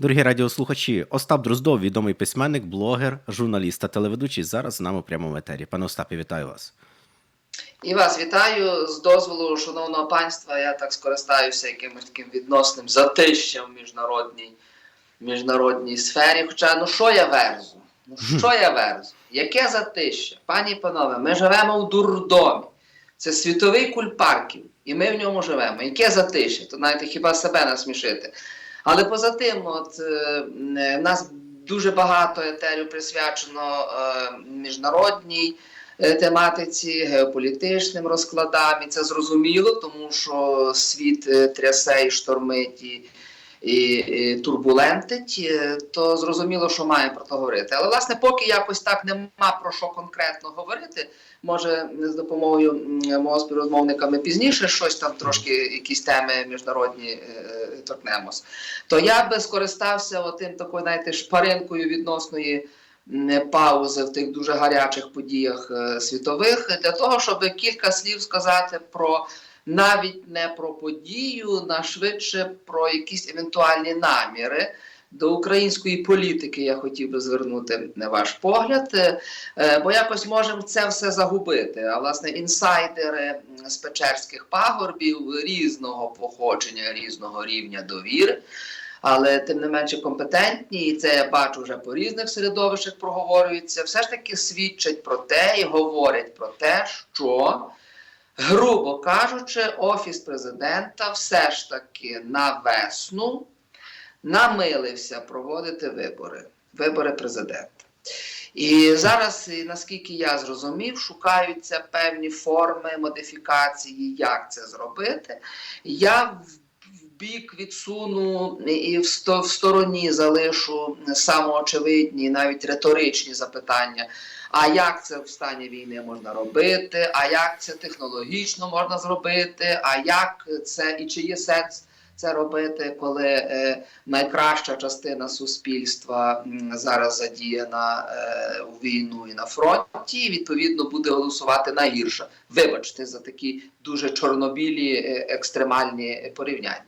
Дорогі радіослухачі, Остап Дроздов, відомий письменник, блогер, журналіст та телеведучий, зараз з нами в прямому етері. Пане Остапі, вітаю вас. І вас вітаю з дозволу шановного панства. Я так скористаюся якимось таким відносним затищем в міжнародній, міжнародній сфері. Хоча ну що я верзу? Ну що я верзу? Яке затище? Пані і панове, ми живемо в дурдомі. Це світовий культ парків, і ми в ньому живемо. Яке затище? То знаєте, хіба себе насмішити. Але поза тим, от е, в нас дуже багато етерів присвячено е, міжнародній е, тематиці, геополітичним розкладам. І це зрозуміло, тому що світ е, трясе і штормить і, і турбулентить, е, то зрозуміло, що має про це говорити. Але власне, поки якось так нема про що конкретно говорити, може з допомогою мого співрозмовника ми пізніше щось там трошки, якісь теми міжнародні е, торкнемось, то я би скористався отим такою, знаєте, шпаринкою відносної паузи в тих дуже гарячих подіях е, світових для того, щоб кілька слів сказати про навіть не про подію, на швидше про якісь евентуальні наміри. До української політики я хотів би звернути ваш погляд, е, бо якось можемо це все загубити. А власне інсайдери з Печерських пагорбів різного походження, різного рівня довіри, але тим не менше компетентні, і це я бачу вже по різних середовищах проговорюється, все ж таки свідчать про те і говорять про те, що. Грубо кажучи, офіс президента все ж таки на весну намилився проводити вибори, вибори президента. І зараз, наскільки я зрозумів, шукаються певні форми модифікації, як це зробити. Я в бік відсуну і в стороні залишу самоочевидні, навіть риторичні запитання. А як це в стані війни можна робити? А як це технологічно можна зробити? А як це і чи є сенс це робити, коли е, найкраща частина суспільства м, зараз задіяна е, у війну і на фронті, і відповідно буде голосувати найгірше. Вибачте за такі дуже чорнобілі е, екстремальні порівняння.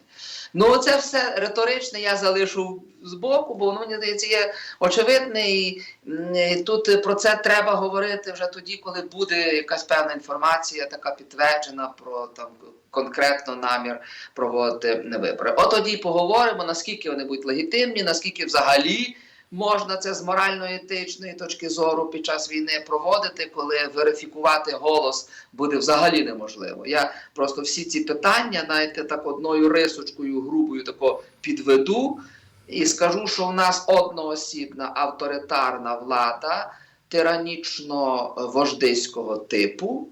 Ну, це все риторичне я залишу збоку, бо воно мені здається є очевидне, і, тут про це треба говорити вже тоді, коли буде якась певна інформація, така підтверджена про там конкретно намір проводити вибори. От тоді поговоримо, наскільки вони будуть легітимні, наскільки взагалі. Можна це з морально-етичної точки зору під час війни проводити, коли верифікувати голос буде взагалі неможливо. Я просто всі ці питання, знаєте, так одною рисочкою грубою тако підведу і скажу, що в нас одноосібна авторитарна влада тиранічно-вождиського типу.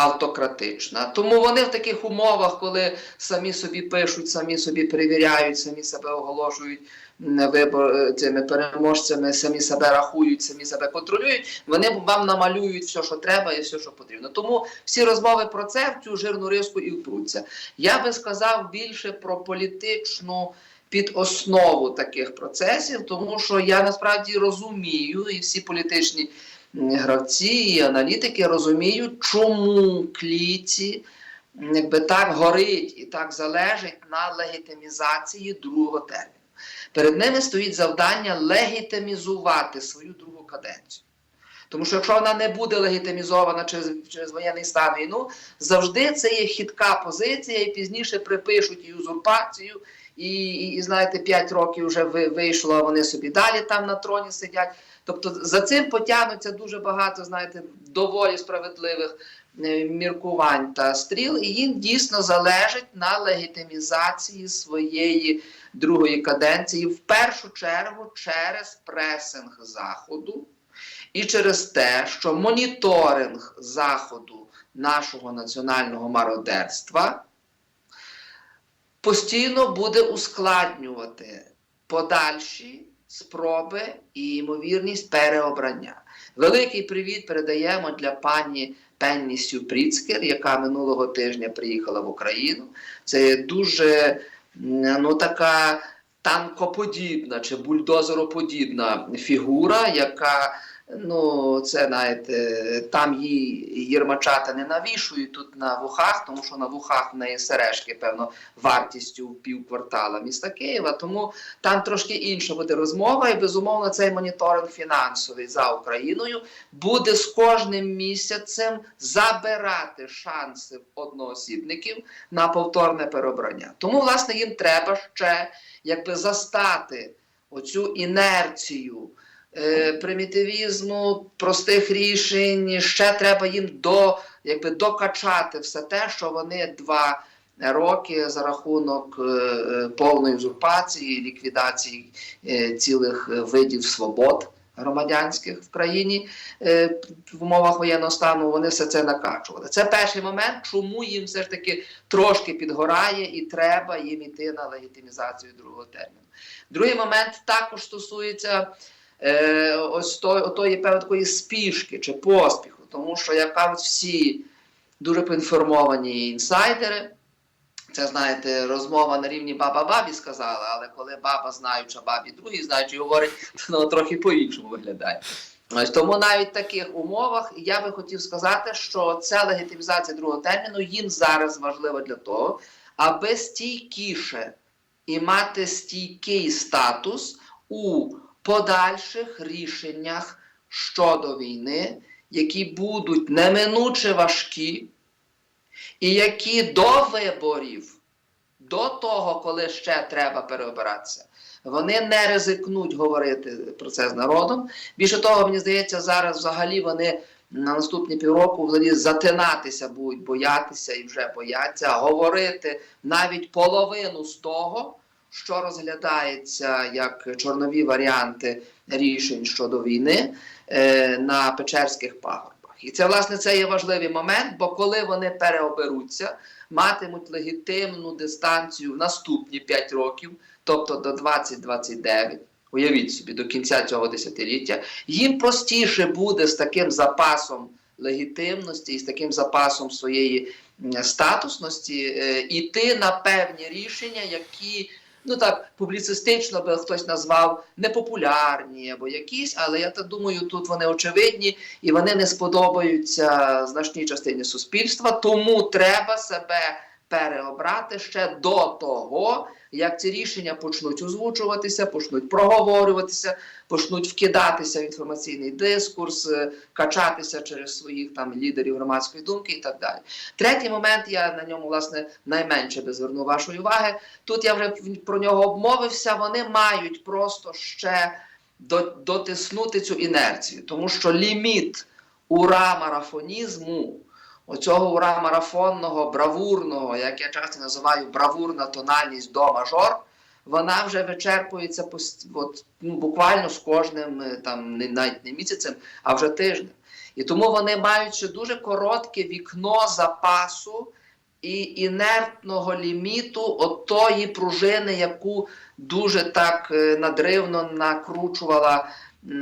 Автократична. Тому вони в таких умовах, коли самі собі пишуть, самі собі перевіряють, самі себе оголошують вибор цими переможцями, самі себе рахують, самі себе контролюють. Вони вам намалюють все, що треба, і все, що потрібно. Тому всі розмови про це в цю жирну риску і впруться. Я би сказав більше про політичну. Під основу таких процесів, тому що я насправді розумію, і всі політичні гравці і аналітики розуміють, чому кліці якби так горить і так залежить на легітимізації другого терміну. Перед ними стоїть завдання легітимізувати свою другу каденцію. Тому що якщо вона не буде легітимізована через, через воєнний стан війну, завжди це є хитка позиція, і пізніше припишуть і узурпацію, і, і, і знаєте, 5 років вже вийшло, вони собі далі там на троні сидять. Тобто за цим потягнуться дуже багато, знаєте, доволі справедливих е, міркувань та стріл, і їм дійсно залежить на легітимізації своєї другої каденції, в першу чергу через пресинг Заходу і через те, що моніторинг Заходу нашого національного мародерства постійно буде ускладнювати подальші спроби і ймовірність переобрання. Великий привіт передаємо для пані Пенні Сюпріцкер, яка минулого тижня приїхала в Україну. Це дуже ну, така танкоподібна чи бульдозероподібна фігура, яка Ну, це знаєте, там її єрмачата не навішують тут на вухах, тому що на вухах в неї сережки, певно, вартістю в пів міста Києва. Тому там трошки інша буде розмова, і безумовно цей моніторинг фінансовий за Україною буде з кожним місяцем забирати шанси одноосібників на повторне переобрання. Тому, власне, їм треба ще якби застати оцю інерцію примітивізму, простих рішень. Ще треба їм до, якби, докачати все те, що вони два роки за рахунок е, е, повної узурпації, ліквідації е, цілих е, видів свобод громадянських в країні е, в умовах воєнного стану, вони все це накачували. Це перший момент, чому їм все ж таки трошки підгорає і треба їм іти на легітимізацію другого терміну. Другий момент також стосується е, ось той, отої певної такої спішки чи поспіху, тому що, як кажуть, всі дуже поінформовані інсайдери. Це, знаєте, розмова на рівні баба бабі сказала, але коли баба знаюча бабі другій знаючи говорить, то воно трохи по-іншому виглядає. Ось тому навіть в таких умовах я би хотів сказати, що ця легітимізація другого терміну їм зараз важлива для того, аби стійкіше і мати стійкий статус у подальших рішеннях щодо війни, які будуть неминуче важкі, і які до виборів, до того, коли ще треба переобиратися, вони не ризикнуть говорити про це з народом. Більше того, мені здається, зараз взагалі вони на наступні півроку взагалі затинатися будуть, боятися і вже бояться говорити навіть половину з того, що розглядається як чорнові варіанти рішень щодо війни е, на Печерських пагорбах. І це, власне, це є важливий момент, бо коли вони переоберуться, матимуть легітимну дистанцію в наступні 5 років, тобто до 2029, уявіть собі, до кінця цього десятиліття, їм простіше буде з таким запасом легітимності і з таким запасом своєї статусності е, іти на певні рішення, які ну так публіцистично би хтось назвав непопулярні або якісь, але я так думаю, тут вони очевидні і вони не сподобаються значній частині суспільства. Тому треба себе переобрати ще до того, як ці рішення почнуть озвучуватися, почнуть проговорюватися, почнуть вкидатися в інформаційний дискурс, е, качатися через своїх там лідерів громадської думки і так далі. Третій момент, я на ньому власне найменше би звернув вашої уваги. Тут я вже про нього обмовився. Вони мають просто ще дотиснути цю інерцію, тому що ліміт ура марафонізму, оцього ура марафонного, бравурного, як я часто називаю бравурна тональність до мажор, вона вже вичерпується от, ну, буквально з кожним е, там не навіть не місяцем, а вже тижнем. І тому вони мають ще дуже коротке вікно запасу і інертного ліміту отої пружини, яку дуже так е, надривно накручувала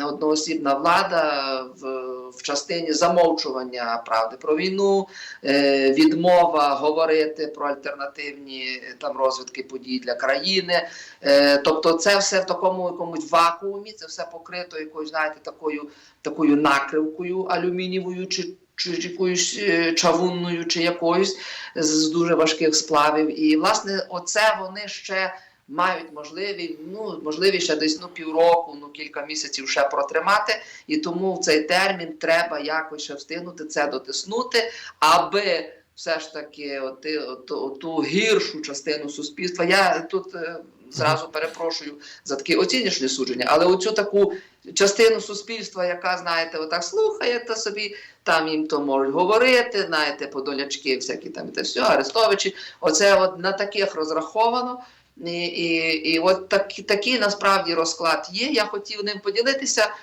одноосібна влада в, в частині замовчування правди про війну, е, відмова говорити про альтернативні е, там розвитки подій для країни. Е, тобто, це все в такому якомусь вакуумі, це все покрито якоюсь, знаєте, такою, такою накривкою алюмінієвою чи. Чи якоюсь чавунною, чи якоюсь з дуже важких сплавів. І, власне, оце вони ще мають можливість, ну, можливість ще десь ну, півроку, ну, кілька місяців ще протримати. І тому в цей термін треба якось ще встигнути це дотиснути, аби все ж таки оти, оту, оту гіршу частину суспільства. Я тут е, зразу перепрошую за такі оціночні судження, але оцю таку частину суспільства, яка, знаєте, отак слухає та собі, там їм то можуть говорити, знаєте, подолячки, всякі там і те все, Арестовичі. Оце от на таких розраховано. І, і, і от так, такий насправді розклад є. Я хотів ним поділитися.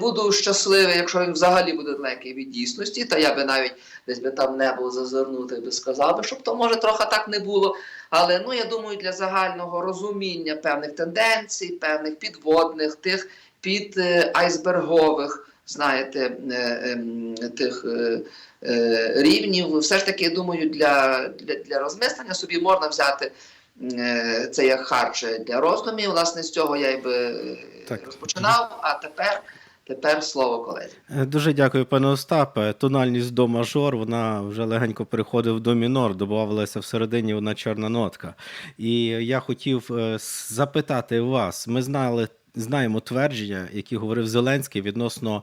Буду щасливий, якщо він взагалі буде далекий від дійсності, та я би навіть десь би там небо зазирнути би сказав би, щоб то може трохи так не було. Але ну я думаю, для загального розуміння певних тенденцій, певних підводних, тих під е, айсбергових, знаєте, е, ем, тих е, рівнів, все ж таки, я думаю, для, для, для розмислення собі можна взяти. Е, Це як харч для роздумів. Власне, з цього я й би е, Так. розпочинав. А тепер Тепер слово колезі. Е, Дуже дякую, пане Остапе. Тональність до мажор, вона вже легенько переходить в до мінор, додавалася всередині одна чорна нотка. І я хотів запитати вас: ми знали. Знаємо твердження, які говорив Зеленський відносно,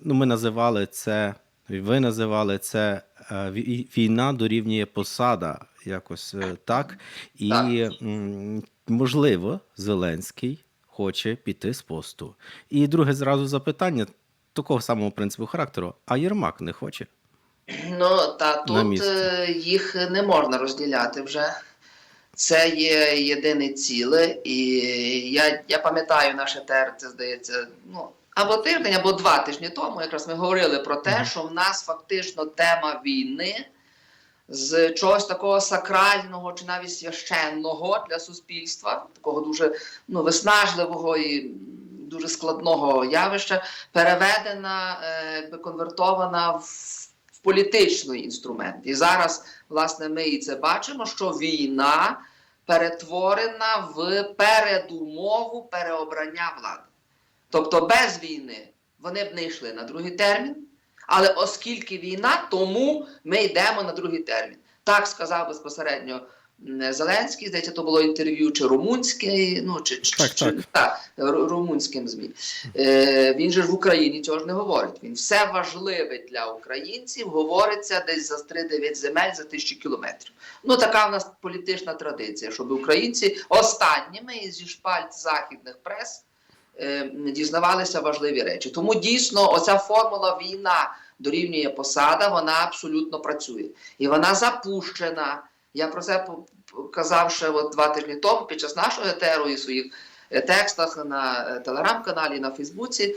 ну ми називали це, ви називали це е, війна дорівнює посада, якось е, так. І Так. можливо, Зеленський хоче піти з посту. І друге зразу запитання такого самого принципу характеру. А Єрмак не хоче. Ну та тут е, їх не можна розділяти вже. Це є єдине ціле, і я, я пам'ятаю наше ТР, це здається, ну або тиждень, або два тижні тому. Якраз ми говорили про те, що в нас фактично тема війни з чогось такого сакрального чи навіть священного для суспільства, такого дуже ну, виснажливого і дуже складного явища, переведена, е, конвертована в, в політичний інструмент. І зараз, власне, ми і це бачимо, що війна перетворена в передумову переобрання влади. Тобто без війни вони б не йшли на другий термін. Але оскільки війна, тому ми йдемо на другий термін. Так сказав безпосередньо Зеленський, здається, то було інтерв'ю чи румунське, ну чи, Так, чи так. так, ру- румунським ЗМІ. Е, він же ж в Україні цього ж не говорить. Він все важливе для українців говориться десь за 3-9 земель за тисячу кілометрів. Ну така в нас політична традиція, щоб українці останніми зі шпальт західних прес дізнавалися важливі речі. Тому дійсно оця формула війна дорівнює посада, вона абсолютно працює. І вона запущена. Я про це казав ще от два тижні тому під час нашого етеру і своїх е, текстах на е, телеграм-каналі, на Фейсбуці,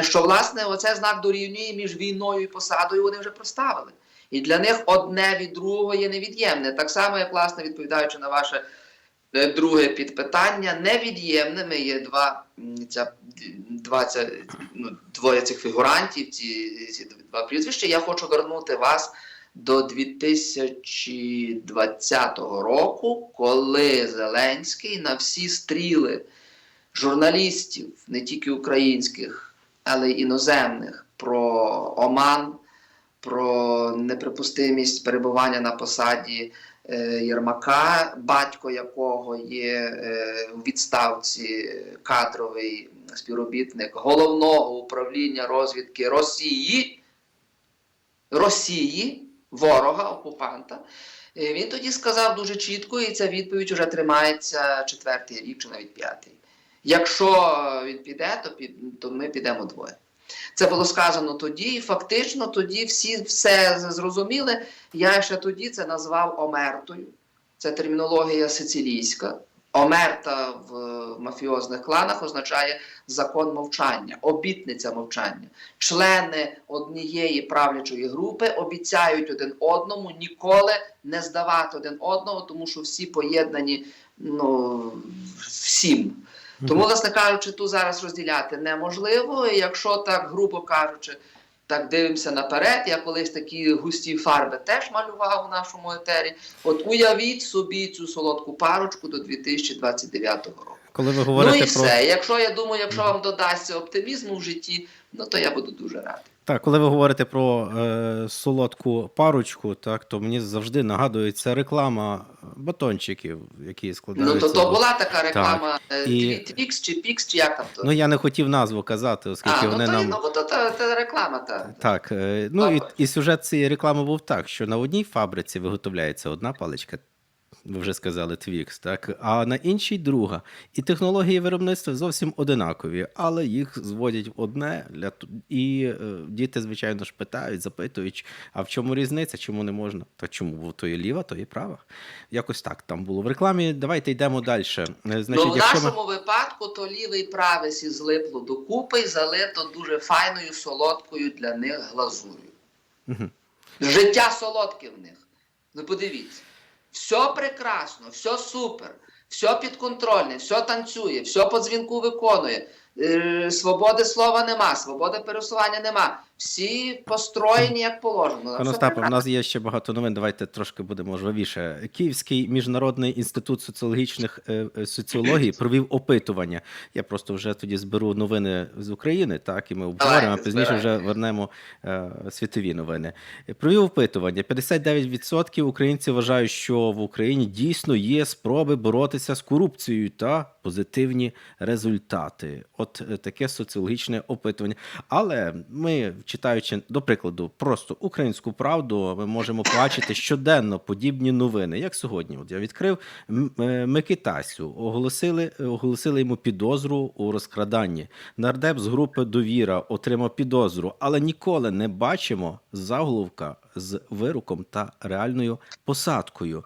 що власне оце знак дорівнює між війною і посадою вони вже проставили. І для них одне від другого є невід'ємне. Так само, як власне відповідаючи на ваше Друге підпитання невід'ємними є два, ця, два ця, ну, двоє цих фігурантів, ці, ці два прізвища. Я хочу вернути вас до 2020 року, коли Зеленський на всі стріли журналістів, не тільки українських, але й іноземних, про Оман, про неприпустимість перебування на посаді е, Єрмака, батько якого є е, у відставці кадровий співробітник головного управління розвідки Росії, Росії, ворога, окупанта. Е, Він тоді сказав дуже чітко, і ця відповідь вже тримається четвертий рік чи навіть п'ятий. Якщо він піде, то, то ми підемо двоє. Це було сказано тоді, і фактично тоді всі все зрозуміли. Я ще тоді це назвав омертою. Це термінологія сицилійська. Омерта в мафіозних кланах означає закон мовчання, обітниця мовчання. Члени однієї правлячої групи обіцяють один одному ніколи не здавати один одного, тому що всі поєднані ну, всім. Тому, власне кажучи, тут зараз розділяти неможливо. І якщо так, грубо кажучи, так дивимося наперед, я колись такі густі фарби теж малював у нашому етері. От уявіть собі цю солодку парочку до 2029 року. Коли ви Ну і все. про. Якщо я думаю, якщо вам додасться оптимізму в житті, ну то я буду дуже радий. Так, коли ви говорите про е, солодку парочку, так то мені завжди нагадується реклама батончиків, які Ну складаються. то, то була така реклама е, І- Твікс чи Пікс, чи як там то. Ну я не хотів назву казати, оскільки а, ну вони то, нам ну, то, то, то реклама та. Так, е, ну і, і сюжет цієї реклами був так, що на одній фабриці виготовляється одна паличка, ви вже сказали Twix, так, а на іншій друга. І технології виробництва зовсім одинакові, але їх зводять в одне для і е, діти, звичайно ж, питають, запитують, а в чому різниця, чому не можна? Та чому бо то є ліва, то є права. Якось так там було в рекламі. Давайте йдемо далі. Е, Значить, ну, в якщо ми... нашому випадку то лівий і правий сі злипло докупи і залито дуже файною солодкою для них глазур'ю. Мгм. Життя солодке в них. Ну подивіться. Все прекрасно, все супер, все підконтрольне, все танцює, все по дзвінку виконує. е, свободи слова нема, свободи пересування нема. Всі построєні як положено. Пане Остапе, у нас є ще багато новин. Давайте трошки будемо жвавіше. Київський міжнародний інститут соціологічних е, е, соціологій провів опитування. Я просто вже тоді зберу новини з України, так і ми обговоримо. А пізніше вже вернемо е, світові новини. Провів опитування. 59% українців вважають, що в Україні дійсно є спроби боротися з корупцією та позитивні результати. От е, таке соціологічне опитування. Але ми, читаючи, до прикладу, просто українську правду, ми можемо бачити щоденно подібні новини. Як сьогодні, от я відкрив е, Микитасю, оголосили, оголосили йому підозру у розкраданні. Нардеп з групи Довіра отримав підозру, але ніколи не бачимо заголовка з вироком та реальною посадкою.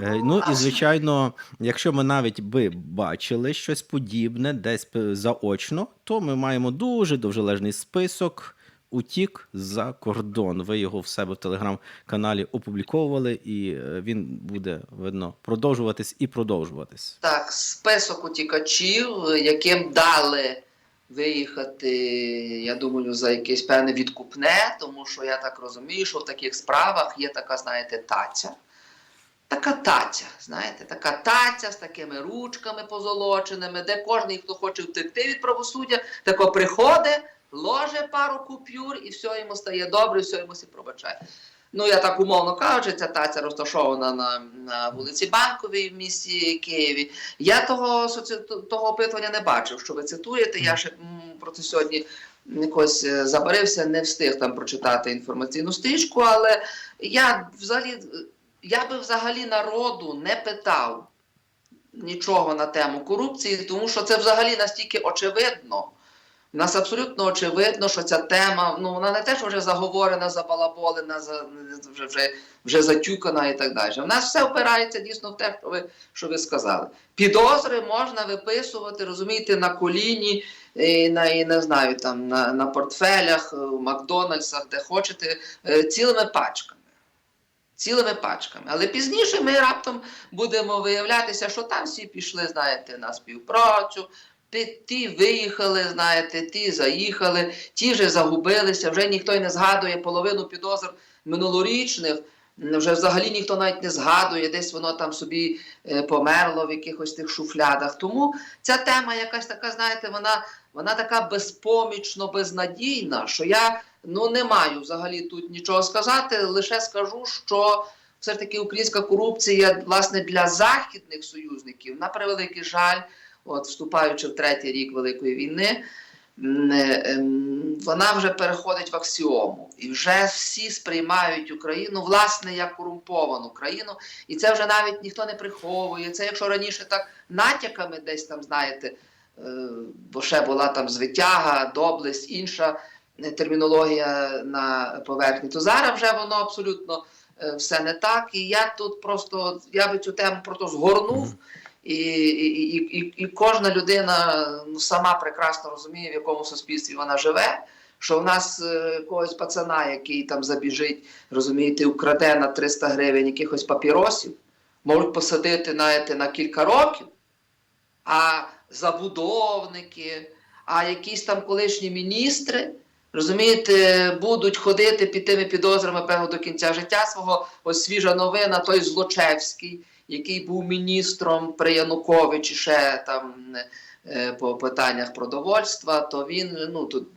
Е, Ну і звичайно, якщо ми навіть би бачили щось подібне десь заочно, то ми маємо дуже довжележний список. Утік за кордон. Ви його в себе в телеграм-каналі опубліковували, і е, він буде видно продовжуватись і продовжуватись. Так, список утікачів, яким дали виїхати, я думаю, за якесь певне відкупне, тому що я так розумію, що в таких справах є така, знаєте, таця. Така таця, знаєте, така таця з такими ручками позолоченими, де кожен, хто хоче втекти від правосуддя, тако приходить, ложе пару купюр і все йому стає добре, все йому всі пробачає. Ну, я так умовно кажучи, ця таця розташована на, на вулиці Банковій в місті Києві. Я того, того опитування не бачив, що ви цитуєте. Я ще про це сьогодні якось е, забарився, не встиг там прочитати інформаційну стрічку, але я взагалі, я би взагалі народу не питав нічого на тему корупції, тому що це взагалі настільки очевидно. У нас абсолютно очевидно, що ця тема, ну вона не те, що вже заговорена, забалаболена, за, вже, вже, вже затюкана і так далі. У нас все опирається дійсно в те, що ви, що ви сказали. Підозри можна виписувати, розумієте, на коліні, і на, і, не знаю, там, на, на портфелях, в Макдональдсах, де хочете, е, цілими пачками. Цілими пачками. Але пізніше ми раптом будемо виявлятися, що там всі пішли, знаєте, на співпрацю, ті, виїхали, знаєте, ті заїхали, ті вже загубилися, вже ніхто й не згадує половину підозр минулорічних. Вже взагалі ніхто навіть не згадує, десь воно там собі е, померло в якихось тих шуфлядах. Тому ця тема якась така, знаєте, вона, вона така безпомічно безнадійна, що я ну, не маю взагалі тут нічого сказати. Лише скажу, що все ж таки українська корупція, власне, для західних союзників, на превеликий жаль, от вступаючи в третій рік Великої війни, е, ем, вона вже переходить в аксіому. І вже всі сприймають Україну, власне, як корумповану країну. І це вже навіть ніхто не приховує. Це якщо раніше так натяками десь там, знаєте, е, бо ще була там звитяга, доблесть, інша е, термінологія на поверхні, то зараз вже воно абсолютно все не так. І я тут просто я би цю тему просто згорнув. І, і, і, і, кожна людина ну, сама прекрасно розуміє, в якому суспільстві вона живе. Що в нас е, якогось пацана, який там забіжить, розумієте, украде на 300 гривень якихось папіросів, можуть посадити знаєте, на кілька років, а забудовники, а якісь там колишні міністри, розумієте, будуть ходити під тими підозрами, певно, до кінця життя свого. Ось свіжа новина, той Злочевський, який був міністром при Януковичі ще там е, по питаннях продовольства, то він ну, тут,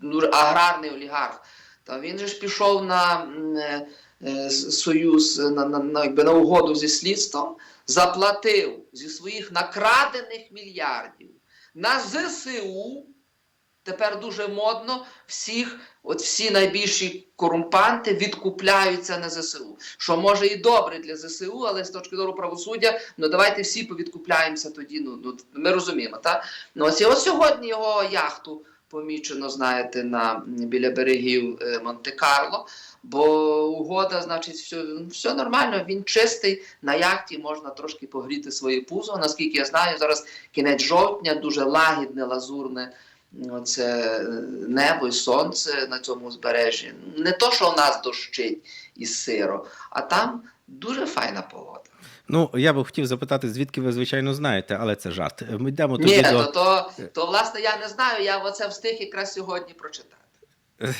ну, аграрний олігарх. Та він же ж пішов на е, е, союз, на, на, на, якби, на угоду зі слідством, заплатив зі своїх накрадених мільярдів на ЗСУ. Тепер дуже модно всіх, от всі найбільші корумпанти відкупляються на ЗСУ. Що може і добре для ЗСУ, але з точки зору правосуддя, ну давайте всі повідкупляємося тоді. Ну, ну ми розуміємо, так? Ну ось ось сьогодні його яхту помічено, знаєте, на біля берегів е, Монте-Карло. Бо угода, значить, все, все нормально, він чистий, на яхті можна трошки погріти своє пузо. Наскільки я знаю, зараз кінець жовтня, дуже лагідне, лазурне це небо і сонце на цьому узбережжі. Не то, що у нас дощить і сиро, а там дуже файна погода. Ну, я би хотів запитати, звідки ви, звичайно, знаєте, але це жарт. Ми йдемо тоді Ні, до. то, то, то власне я не знаю, я оце встиг якраз сьогодні прочитати.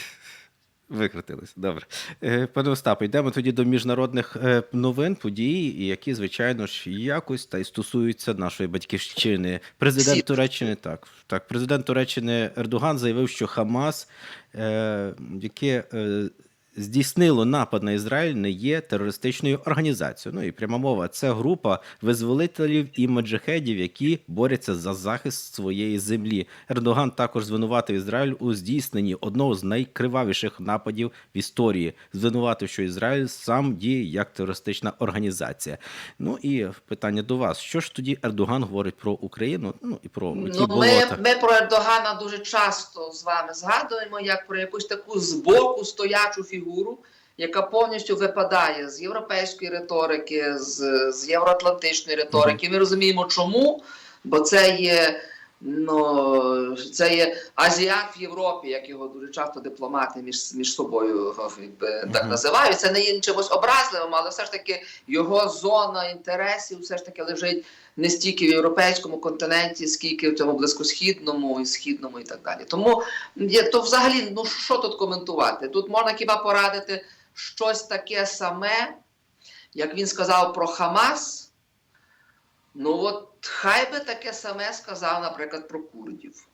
Викрутились. Добре. Е, Пане Остапе, йдемо тоді до міжнародних е, новин, подій, які, звичайно ж, якось та й стосуються нашої батьківщини. Президент Всі. Туреччини, так, так, президент Туреччини Ердоган заявив, що Хамас, е, яке е, здійснило напад на Ізраїль, не є терористичною організацією. Ну і пряма мова, це група визволителів і маджахедів, які борються за захист своєї землі. Ердоган також звинуватив Ізраїль у здійсненні одного з найкривавіших нападів в історії, звинуватив, що Ізраїль сам діє як терористична організація. Ну і питання до вас: що ж тоді Ердоган говорить про Україну? Ну і про ті Ну, ми, болота. ми про Ердогана дуже часто з вами згадуємо як про якусь таку збоку стоячу фігуру, яка повністю випадає з європейської риторики, з, з євроатлантичної риторики. Ми розуміємо, чому, бо це є. Ну, це є азіат в Європі, як його дуже часто дипломати між, між собою якби, так називають. Це не є чимось образливим, але все ж таки його зона інтересів все ж таки лежить не стільки в європейському континенті, скільки в цьому близькосхідному і східному і так далі. Тому то взагалі, ну що тут коментувати? Тут можна хіба порадити щось таке саме, як він сказав про Хамас. Ну от хай би таке саме сказав, наприклад, про курдів.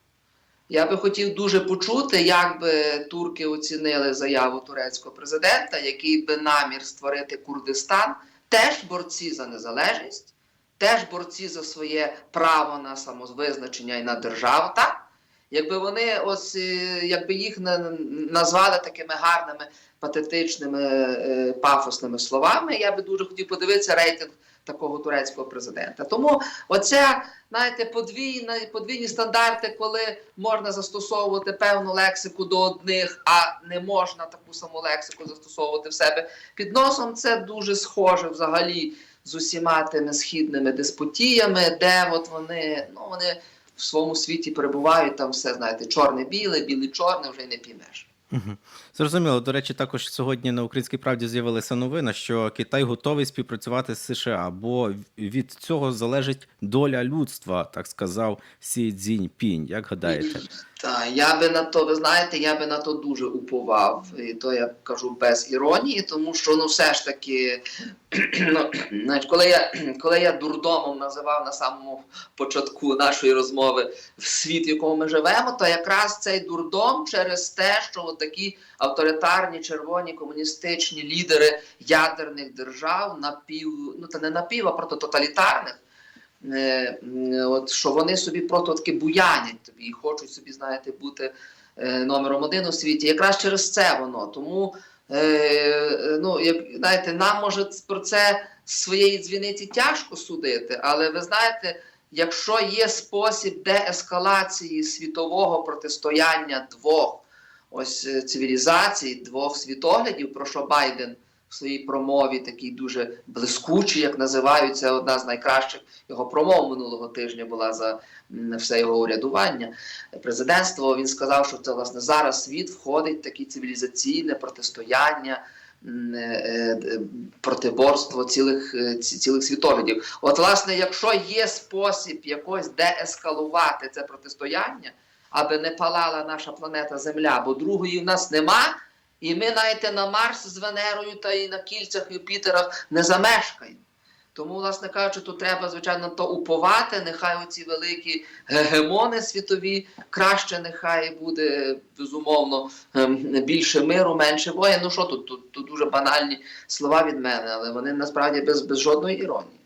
Я би хотів дуже почути, як би турки оцінили заяву турецького президента, який би намір створити Курдистан, теж борці за незалежність, теж борці за своє право на самовизначення і на державу. Так? Якби вони ось е, якби їх на- назвали такими гарними, патетичними, е, пафосними словами, я би дуже хотів подивитися рейтинг такого турецького президента. Тому оця, знаєте, подвійна, подвійні стандарти, коли можна застосовувати певну лексику до одних, а не можна таку саму лексику застосовувати в себе під носом, це дуже схоже взагалі з усіма тими східними деспотіями, де от вони, ну вони в своєму світі перебувають, там все, знаєте, чорне-біле, біле-чорне, вже й не піймеш. Мгм. Зрозуміло. До речі, також сьогодні на українській правді з'явилася новина, що Китай готовий співпрацювати з США, бо від цього залежить доля людства, так сказав Сі Цзіньпінь. Як гадаєте? Та я би на то, ви знаєте, я би на то дуже уповав. І то я кажу без іронії, тому що ну все ж таки, ну, знаєш, коли я коли я дурдомом називав на самому початку нашої розмови в світ, в якому ми живемо, то якраз цей дурдом через те, що такі авторитарні червоні комуністичні лідери ядерних держав напів, ну та не напів, а просто тоталітарних. Е, От що вони собі просто таки буянять тобі і хочуть собі, знаєте, бути е, номером один у світі. Якраз через це воно. Тому е, ну, як знаєте, нам може про це своєї дзвіниці тяжко судити, але ви знаєте, якщо є спосіб деескалації світового протистояння двох ось цивілізацій, двох світоглядів, про що Байден в своїй промові такий дуже блискучий, як називають, це одна з найкращих його промов минулого тижня була за все його урядування. Президентство він сказав, що це власне зараз світ входить в таке цивілізаційне протистояння. е, е, Протиборство цілих, е, цілих світоглядів. От, власне, якщо є спосіб якось деескалувати це протистояння, аби не палала наша планета Земля, бо другої в нас нема, і ми навіть на Марс з Венерою та і на кільцях Юпітера не замешкаємо. Тому, власне кажучи, тут треба, звичайно, то уповати. Нехай оці великі гегемони світові краще, нехай буде безумовно ем, більше миру, менше воєн. Ну що тут, тут, тут дуже банальні слова від мене, але вони насправді без, без жодної іронії.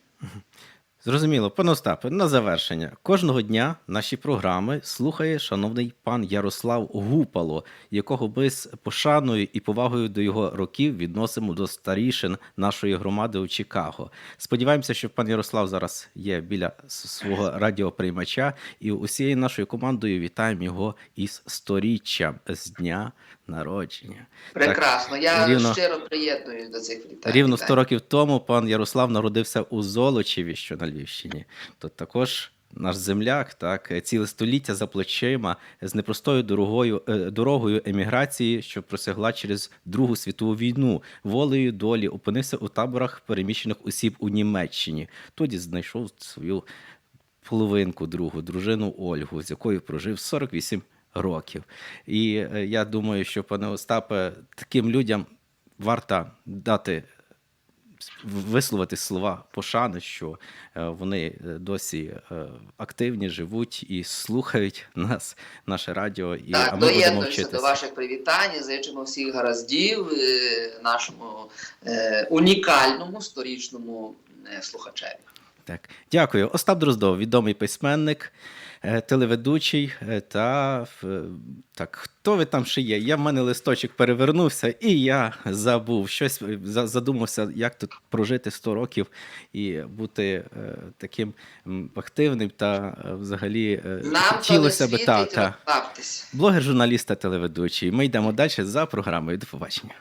Зрозуміло, пане Остапе, на завершення. Кожного дня наші програми слухає шановний пан Ярослав Гупало, якого ми з пошаною і повагою до його років відносимо до старішин нашої громади у Чикаго. Сподіваємося, що пан Ярослав зараз є біля свого радіоприймача, і усією нашою командою вітаємо його із сторіччям з дня народження. Прекрасно. Я рівно- щиро приєднуюсь до цих вітань. Рівно 100 років тому пан Ярослав народився у Золочеві, що на Львівщині. То також наш земляк, так, ціле століття за плечима з непростою дорогою, е, дорогою еміграції, що просягла через Другу світову війну, волею долі опинився у таборах переміщених осіб у Німеччині. Тоді знайшов свою половинку другу, дружину Ольгу, з якою прожив 48 років. І е, я думаю, що, пане Остапе, таким людям варто дати висловити слова пошани, що е, вони е, досі активні, живуть і слухають нас, наше радіо, і а так, ми будемо вчитися. до ваших привітань. Зичимо всіх гараздів нашому е, унікальному сторічному слухачеві. Так, дякую. Остап Дроздов, відомий письменник, телеведучий. е, Та е, так, хто ви там ще є? Я в мене листочок перевернувся, і я забув щось е, за- задумався, як тут прожити 100 років і бути е, таким активним та е, взагалі е, Нам хотілося би та, та. Блогер, журналіст та телеведучий. Ми йдемо далі за програмою. До побачення.